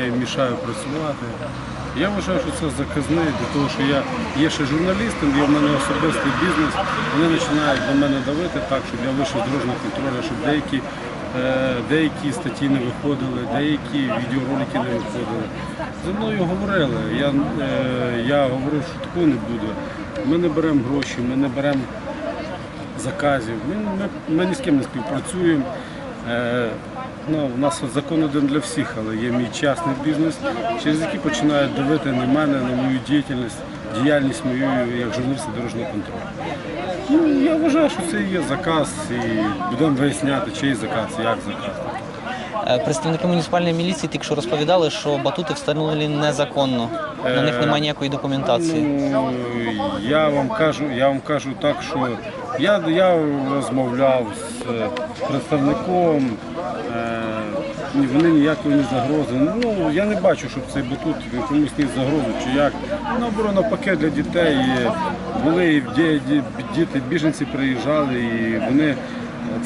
я їм мішаю працювати. Я вважаю, що це заказне, до того, що я є ще журналістом, є в мене особистий бізнес. Вони починають до мене давити так, щоб я вийшов з дорожнього контролю, щоб деякі, е, деякі статті не виходили, деякі відеоролики не виходили. Зі мною говорили. Я, е, я говорив, що такого не буде. Ми не беремо гроші, ми не беремо заказів. Ми, ми, ми ні з ким не співпрацюємо. Е, ну, у нас закон один для всіх, але є мій частний бізнес, через який починають дивити на мене, на мою діяльність, діяльність мою як журналіста дорожнього контролю. Ну, я вважаю, що це є заказ і будемо виясняти, чий заказ, як заказ. Е, Представники муніципальної міліції тільки що розповідали, що батути встановлені незаконно. На них немає ніякої документації. Ну, я вам кажу, я вам кажу так, що я, я розмовляв з е, представником, е, вони ніякої не загрози. Ну я не бачу, щоб цей батут комусь ніс загрозу чи як. Наоборот, навпаки для дітей були діти, біженці приїжджали, і вони.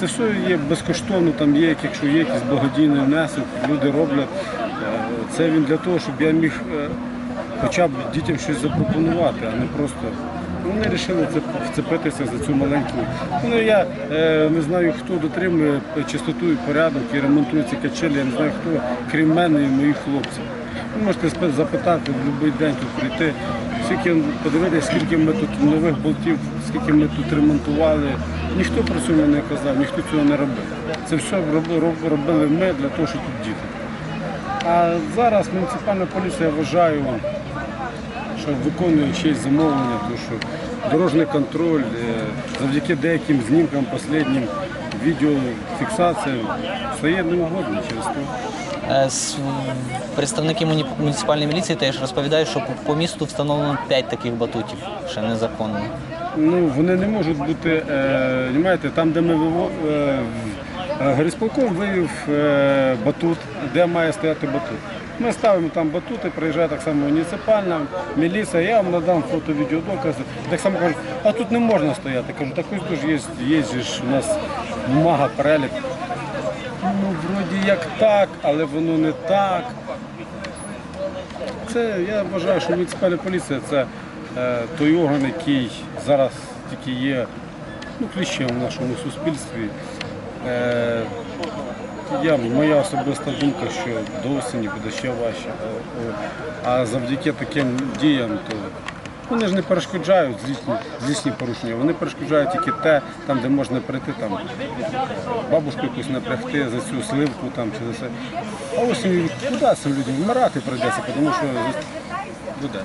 Це все є безкоштовно, там є, якщо є якийсь благодійний внесок, люди роблять. Е, Це він для того, щоб я міг е, хоча б дітям щось запропонувати, а не просто. Вони вирішили це вцепитися за цю маленьку. Ну я е, не знаю, хто дотримує чистоту і порядок і ремонтує ці качелі, я не знаю хто, крім мене і моїх хлопців. Ви можете запитати в будь-який день тут прийти, скільки подивитися, скільки ми тут нових болтів, скільки ми тут ремонтували. Ніхто про це не казав, ніхто цього не робив. Це все робили ми для того, щоб тут діти. А зараз муніципальна поліція вважаю, що виконує честь замовлення, тому що дорожній контроль е, завдяки деяким знімкам, останнім відеофіксаціям стає неугодним через то. Е, Представники муніципальної міліції теж розповідають, що по місту встановлено 5 таких батутів, ще незаконно. Ну, вони не можуть бути, е, розумієте, там, де ми виво... е, е, вивів е, батут, де має стояти батут. Ми ставимо там батути, приїжджає так само муніципальна міліція, я вам надам фото відеодокази. Так само кажуть, а тут не можна стояти. Кажу, так ось ж є, є ж у нас бумага, перелік. Ну, вроді як так, але воно не так. Це я вважаю, що муніципальна поліція це е, той орган, який зараз тільки є ну, кліщем в нашому суспільстві. Е, я, моя особиста думка, що до осені буде ще важче. А завдяки таким діям, то вони ж не перешкоджають злісні, злісні порушення, вони перешкоджають тільки те, там, де можна прийти, там, бабушку якусь напрягти за цю сливку там, чи за це. А осінь куди цим людям? Вмирати прийдеться, тому що буде.